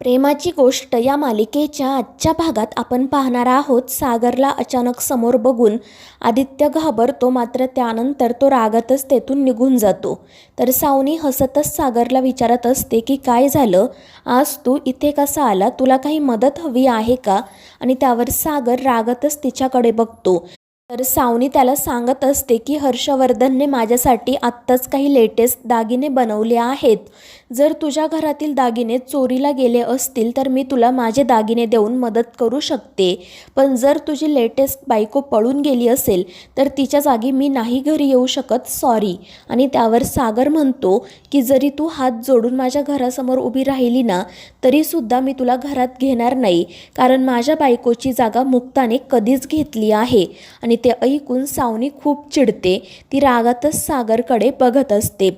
प्रेमाची गोष्ट या मालिकेच्या आजच्या भागात आपण पाहणार आहोत. सागरला अचानक समोर बघून आदित्य घाबरतो मात्र त्यानंतर तो रागातच तेथून निघून जातो. तर सावनी हसतच सागरला विचारत असते की काय झालं? आज तू इथे कसा आला? तुला काही मदत हवी आहे का? आणि त्यावर सागर रागातच तिच्याकडे बघतो. तर सावनी त्याला सांगत असते की हर्षवर्धनने माझ्यासाठी आत्ताच काही लेटेस्ट दागिने बनवले आहेत. जर तुझ्या घरातील दागिने चोरीला गेले असतील तर मी तुला माझे दागिने देऊन मदत करू शकते. पण जर तुझी लेटेस्ट बायको पळून गेली असेल तर तिच्या जागी मी नाही घरी येऊ शकत सॉरी आणि त्यावर सागर म्हणतो की जरी तू हात जोडून माझ्या घरासमोर उभी राहिली ना तरीसुद्धा मी तुला घरात घेणार नाही कारण माझ्या बायकोची जागा मुक्ताने कधीच घेतली आहे. आणि ते ऐकून सावनी खूप चिडते. ती रागातच सागरकडे बघत असते.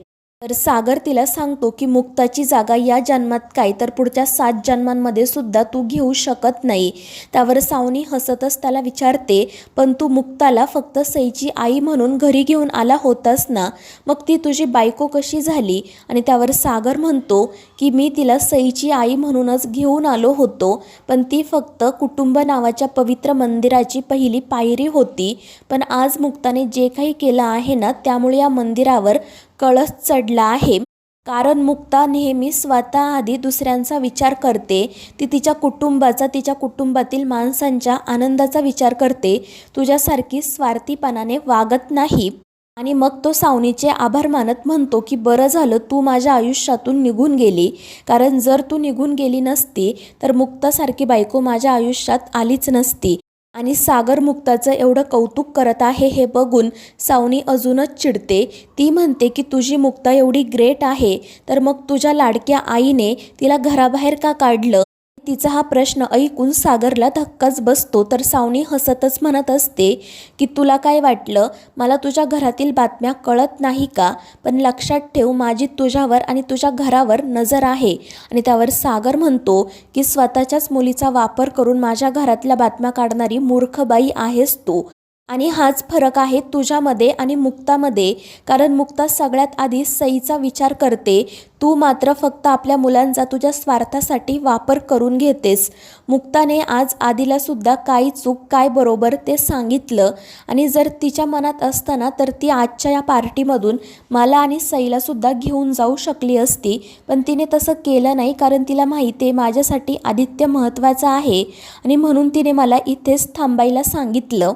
तर सागर तिला सांगतो की मुक्ताची जागा या जन्मात काय तर पुढच्या सात जन्मांमध्ये सुद्धा तू घेऊ शकत नाही. त्यावर सावनी हसतच त्याला विचारते पण तू मुक्ताला फक्त सईची आई म्हणून घरी घेऊन आला होतास ना? मग ती तुझी बायको कशी झाली? आणि त्यावर सागर म्हणतो की मी तिला सईची आई म्हणूनच घेऊन आलो होतो पण ती फक्त कुटुंब नावाच्या पवित्र मंदिराची पहिली पायरी होती. पण आज मुक्ताने जे काही केलं आहे ना त्यामुळे या मंदिरावर कळस चढला आहे. कारण मुक्ता नेहमी स्वतः आधी दुसऱ्यांचा विचार करते. ती तिच्या कुटुंबाचा तिच्या कुटुंबातील माणसांच्या आनंदाचा विचार करते. तुझ्यासारखी स्वार्थीपणाने वागत नाही. आणि मग तो सावनीचे आभार मानत म्हणतो की बरं झालं तू माझ्या आयुष्यातून निघून गेली. कारण जर तू निघून गेली नसती तर मुक्तासारखी बायको माझ्या आयुष्यात आलीच नसती. आणि सागर मुक्ताचं एवढं कौतुक करत आहे हे बघून सावनी अजूनच चिडते. ती म्हणते की तुझी मुक्ता एवढी ग्रेट आहे तर मग तुझ्या लाडक्या आईने तिला घराबाहेर का काढलं? तिचा हा प्रश्न ऐकून सागरला धक्काच बसतो. तर सावनी हसतच म्हणत असते की तुला काय वाटलं? मला तुझ्या घरातील बातम्या कळत नाही का? पण लक्षात ठेव माझी तुझ्यावर आणि तुझ्या घरावर नजर आहे. आणि त्यावर सागर म्हणतो की स्वतःच्याच मुलीचा वापर करून माझ्या घरातल्या बातम्या काढणारी मूर्ख बाई आहेस तू. आणि हाच फरक आहे तुझ्यामध्ये आणि मुक्तामध्ये कारण मुक्ता सगळ्यात आधी सईचा विचार करते तू मात्र फक्त आपल्या मुलांचा तुझ्या स्वार्थासाठी वापर करून घेतेस. मुक्ताने आज आधीला सुद्धा काय चूक काय बरोबर ते सांगितलं आणि जर तिच्या मनात असताना तर ती आजच्या या पार्टीमधून मला आणि सईला सुद्धा घेऊन जाऊ शकली असती पण तिने तसं केलं नाही कारण तिला माहिती आहे माझ्यासाठी आदित्य महत्त्वाचं आहे आणि म्हणून तिने मला इथेच थांबायला सांगितलं.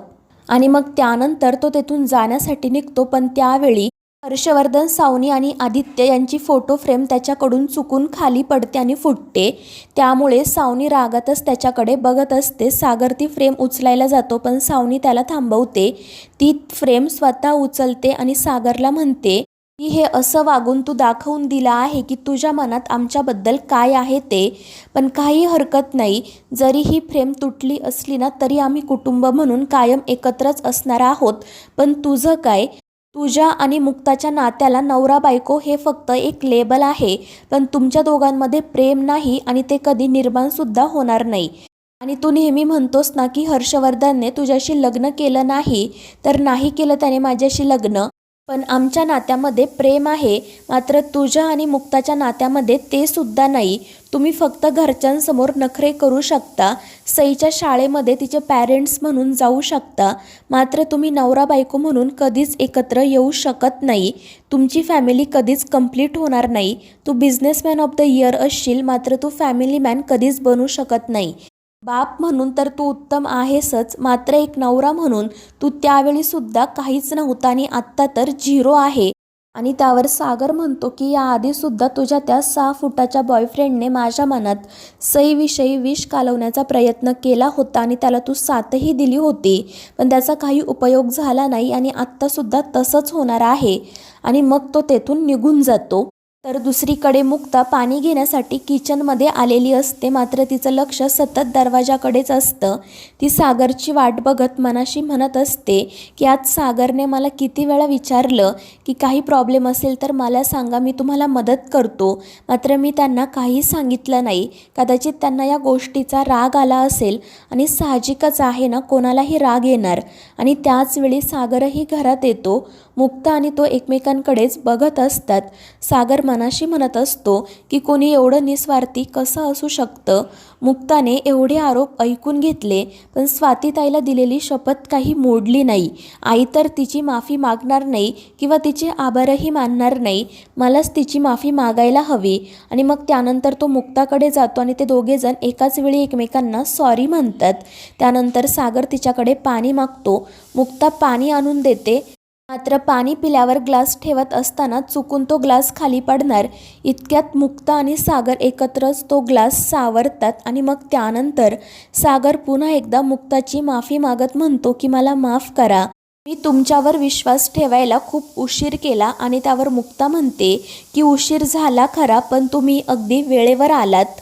आणि मग त्यानंतर तो तेथून जाण्यासाठी निघतो. पण त्यावेळी हर्षवर्धन सावनी आणि आदित्य यांची फोटो फ्रेम त्याच्याकडून चुकून खाली पडते आणि फुटते. त्यामुळे सावनी रागातच त्याच्याकडे बघत असते. सागर ती फ्रेम उचलायला जातो पण सावनी त्याला थांबवते. ती फ्रेम स्वतः उचलते आणि सागरला म्हणते की हे असं वागून तू दाखवून दिलं आहे की तुझ्या मनात आमच्याबद्दल काय आहे ते. पण काही हरकत नाही. जरी ही फ्रेम तुटली असली ना तरी आम्ही कुटुंब म्हणून कायम एकत्रच असणार आहोत. पण तुझं काय? तुझ्या आणि मुक्ताच्या नात्याला नवरा बायको हे फक्त एक लेबल आहे. पण तुमच्या दोघांमध्ये प्रेम नाही आणि ते कधी निर्माणसुद्धा होणार नाही. आणि तू नेहमी म्हणतोस ना की हर्षवर्धनने तुझ्याशी लग्न केलं नाही. तर नाही केलं त्याने माझ्याशी लग्न. पण आमच्या नात्यामध्ये प्रेम आहे. मात्र तुझ्या आणि मुक्ताच्या नात्यामध्ये ते सुद्धा नाही. तुम्ही फक्त घरच्यांसमोर नखरे करू शकता. सईच्या शाळेमध्ये तिचे पॅरेंट्स म्हणून जाऊ शकता. मात्र तुम्ही नवरा बायको म्हणून कधीच एकत्र येऊ शकत नाही. तुमची फॅमिली कधीच कंप्लीट होणार नाही. तू बिझनेसमॅन ऑफ द इयर असशील. मात्र तू फॅमिली मॅन कधीच बनू शकत नाही. बाप म्हणून तर तू उत्तम आहेसच मात्र एक नवरा म्हणून तू त्यावेळी सुद्धा काहीच नव्हता आणि आत्ता तर झिरो आहे. आणि त्यावर सागर म्हणतो की याआधीसुद्धा तुझ्या त्या सहा फुटाच्या बॉयफ्रेंडने माझ्या मनात सईविषयी विष कालवण्याचा प्रयत्न केला होता आणि त्याला तू साथही दिली होती. पण त्याचा काही उपयोग झाला नाही आणि आत्तासुद्धा तसंच होणार आहे. आणि मग तो तेथून निघून जातो. तर दुसरीकडे मुक्ता पाणी घेण्यासाठी किचनमध्ये आलेली असते. मात्र तिचं लक्ष सतत दरवाजाकडेच असतं. ती सागरची वाट बघत मनाशी म्हणत असते की आज सागरने मला किती वेळा विचारलं की काही प्रॉब्लेम असेल तर मला सांगा मी तुम्हाला मदत करतो. मात्र मी त्यांना काही सांगितलं नाही. कदाचित त्यांना या गोष्टीचा राग आला असेल आणि साहजिकच आहे ना कोणालाही राग येणार. आणि त्याच वेळी सागरही घरात येतो. मुक्ता आणि तो एकमेकांकडेच बघत असतात. सागर मनाशी म्हणत असतो की कोणी एवढं निस्वार्थी कसं असू शकतं मुक्ताने एवढे आरोप ऐकून घेतले पण स्वातीताईला दिलेली शपथ काही मोडली नाही. आई तर तिची माफी मागणार नाही किंवा तिचे आभारही मानणार नाही. मलाच तिची माफी मागायला हवी. आणि मग त्यानंतर तो मुक्ताकडे जातो आणि ते दोघेजण एकाच वेळी एकमेकांना सॉरी म्हणतात. त्यानंतर सागर तिच्याकडे पाणी मागतो. मुक्ता पाणी आणून देते. मात्र पाणी पिल्यावर ग्लास ठेवत असताना चुकून तो ग्लास खाली पडणार. इतक्यात मुक्ता आणि सागर एकत्रच तो ग्लास सावरतात आणि मग त्यानंतर सागर पुन्हा एकदा मुक्ताची माफी मागत म्हणतो की मला माफ करा. मी तुमच्यावर विश्वास ठेवायला खूप उशीर केला आणि त्यावर मुक्ता म्हणते की उशीर झाला खरा पण तुम्ही अगदी वेळेवर आलात.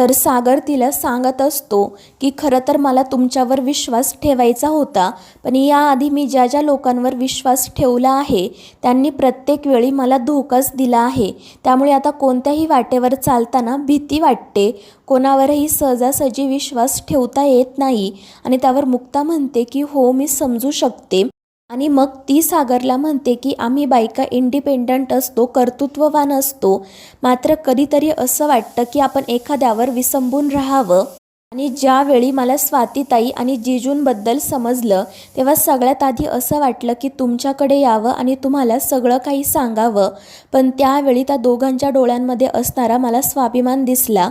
तर सागर तिला सांगत असतो की खरं तर मला तुमच्यावर विश्वास ठेवायचा होता पण याआधी मी ज्या ज्या लोकांवर विश्वास ठेवला आहे त्यांनी प्रत्येक वेळी मला धोकाच दिला आहे. त्यामुळे आता कोणत्याही वाटेवर चालताना भीती वाटते. कोणावरही सहजासहजी विश्वास ठेवता येत नाही आणि त्यावर मुक्ता म्हणते की हो मी समजू शकते. आणि मग ती सागरला म्हणते की आम्ही बायका इंडिपेंडंट असतो कर्तृत्ववान असतो. मात्र कधीतरी असं वाटतं की आपण एखाद्यावर विसंबून राहावं. आणि ज्यावेळी मला स्वातीताई आणि जिजूंबद्दल समजलं तेव्हा सगळ्यात आधी असं वाटलं की तुमच्याकडे यावं आणि तुम्हाला सगळं काही सांगावं. पण त्यावेळी त्या दोघांच्या डोळ्यांमध्ये असणारा मला स्वाभिमान दिसला.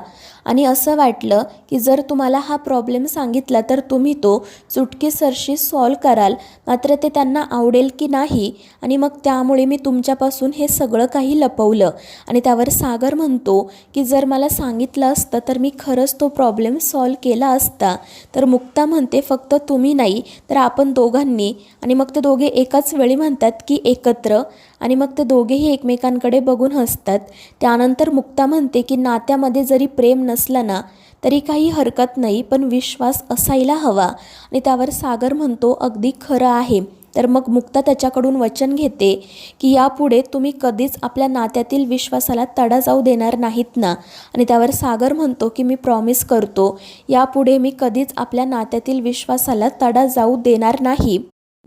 आणि असं वाटलं की जर तुम्हाला हा प्रॉब्लेम सांगितला तर तुम्ही तो चुटकीसरशी सॉल्व कराल. मात्र ते त्यांना आवडेल की नाही आणि मग त्यामुळे मी तुमच्यापासून हे सगळं काही लपवलं. आणि त्यावर सागर म्हणतो की जर मला सांगितलं असतं तर मी खरंच तो प्रॉब्लेम सॉल्व केला असता. तर मुक्ता म्हणते फक्त तुम्ही नाही तर आपण दोघांनी. आणि मग ते दोघे एकाच वेळी म्हणतात की एकत्र. आणि मग ते दोघेही एकमेकांकडे बघून हसतात. त्यानंतर मुक्ता म्हणते की नात्यामध्ये जरी प्रेम नस नसला ना तरी काही हरकत नाही पण विश्वास असायला हवा. आणि त्यावर सागर म्हणतो अगदी खरं आहे. तर मग मुक्ता त्याच्याकडून वचन घेते की यापुढे तुम्ही कधीच आपल्या नात्यातील विश्वासाला तडा जाऊ देणार नाहीत ना. आणि त्यावर सागर म्हणतो की मी प्रॉमिस करतो यापुढे मी कधीच आपल्या नात्यातील विश्वासाला तडा जाऊ देणार नाही.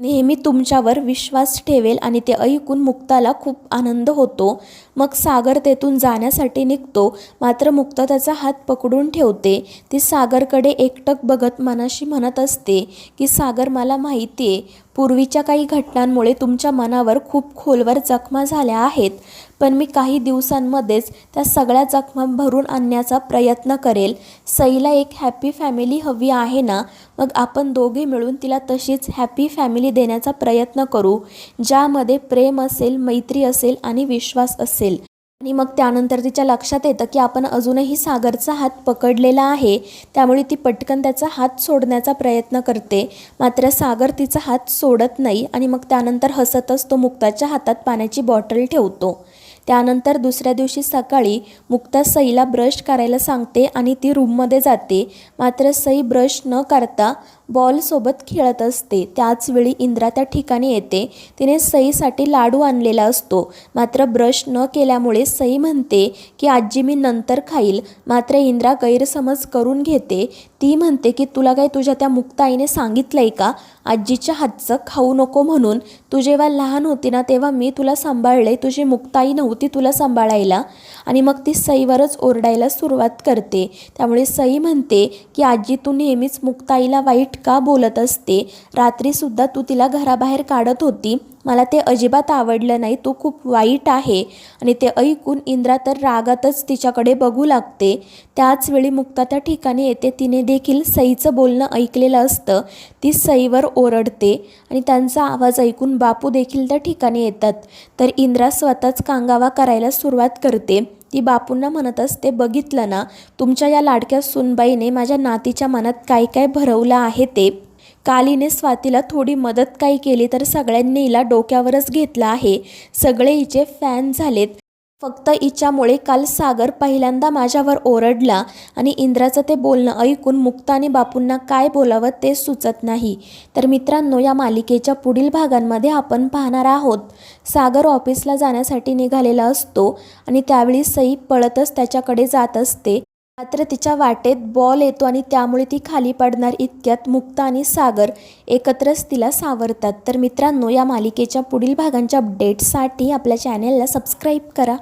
नेहमी तुमच्यावर विश्वास ठेवेल आणि ते ऐकून मुक्ताला खूप आनंद होतो. मग सागर तेथून जाण्यासाठी निघतो. मात्र मुक्ता त्याचा हात पकडून ठेवते. ती सागरकडे एकटक बघत मनाशी म्हणत असते की सागर मला माहिती आहे पूर्वीच्या काही घटनांमुळे तुमच्या मनावर खूप खोलवर जखमा झाल्या आहेत. पण मी काही दिवसांमध्येच त्या सगळ्या जखमा भरून आणण्याचा प्रयत्न करेल. सईला एक हॅपी फॅमिली हवी आहे ना? मग आपण दोघे मिळून तिला तशीच हॅपी फॅमिली देण्याचा प्रयत्न करू ज्यामध्ये प्रेम असेल मैत्री असेल आणि विश्वास असेल. आणि मग त्यानंतर तिच्या लक्षात येतं की आपण अजूनही सागरचा हात पकडलेला आहे. त्यामुळे ती पटकन त्याचा हात सोडण्याचा प्रयत्न करते. मात्र सागर तिचा हात सोडत नाही आणि मग त्यानंतर हसतच तो मुक्ताच्या हातात पाण्याची बॉटल ठेवतो. त्यानंतर दुसऱ्या दिवशी सकाळी मुक्ता सईला ब्रश करायला सांगते आणि ती रूममध्ये जाते. मात्र सई ब्रश न करता बॉलसोबत खेळत असते. त्याचवेळी इंद्रा त्या ठिकाणी येते. तिने सईसाठी लाडू आणलेला असतो. मात्र ब्रश न केल्यामुळे सई म्हणते की आजी मी नंतर खाईल. मात्र इंद्रा गैरसमज करून घेते. ती म्हणते की तुला काही तुझ्या त्या मुक्ताईने सांगितलं आहे का? आजीच्या हातचं खाऊ नको म्हणून. तू जेव्हा लहान होती ना तेव्हा मी तुला सांभाळले तुझी मुक्ताई नव्हती तुला सांभाळायला. आणि मग ती सईवरच ओरडायला सुरुवात करते. त्यामुळे सई म्हणते की आजी तू नेहमीच मुक्ताईला वाईट का बोलत असते? रात्रीसुद्धा तू तिला घराबाहेर काढत होती. मला ते अजिबात आवडलं नाही. तू खूप वाईट आहे. आणि ते ऐकून इंद्रा तर रागातच तिच्याकडे बघू लागते. त्याचवेळी मुक्ता त्या ठिकाणी येते. तिने देखील सईचं बोलणं ऐकलेलं असतं. ती सईवर ओरडते आणि त्यांचा आवाज ऐकून बापू देखील त्या ठिकाणी येतात. तर इंद्रा स्वतःच कांगावा करायला सुरुवात करते. ती बापूंना म्हणत असते बघितलं ना तुमच्या या लाडक्या सुनबाईने माझ्या नातीच्या मनात काय काय भरवलं आहे ते. कालीने स्वातीला थोडी मदत काही केली तर सगळ्यांनी हिला डोक्यावरच घेतलं आहे. सगळे हिचे फॅन झालेत. फक्त इच्यामुळे काल सागर पहिल्यांदा माझ्यावर ओरडला आणि इंद्राचं ते बोलणं ऐकून मुक्ता आणि बापूंना काय बोलावं ते सुचत नाही. तर मित्रांनो या मालिकेच्या पुढील भागांमध्ये आपण पाहणार आहोत. सागर ऑफिसला जाण्यासाठी निघालेला असतो आणि त्यावेळी सई पळतच त्याच्याकडे जात असते. मात्र तिच्या वाटेत बॉल येतो आणि त्यामुळे ती खाली पडणार इतक्यात मुक्ता आणि सागर एकत्रच तिला सावरतात. तर मित्रांनो या मालिकेच्या पुढील भागांच्या अपडेट्ससाठी आपल्या चॅनेलला सबस्क्राईब करा.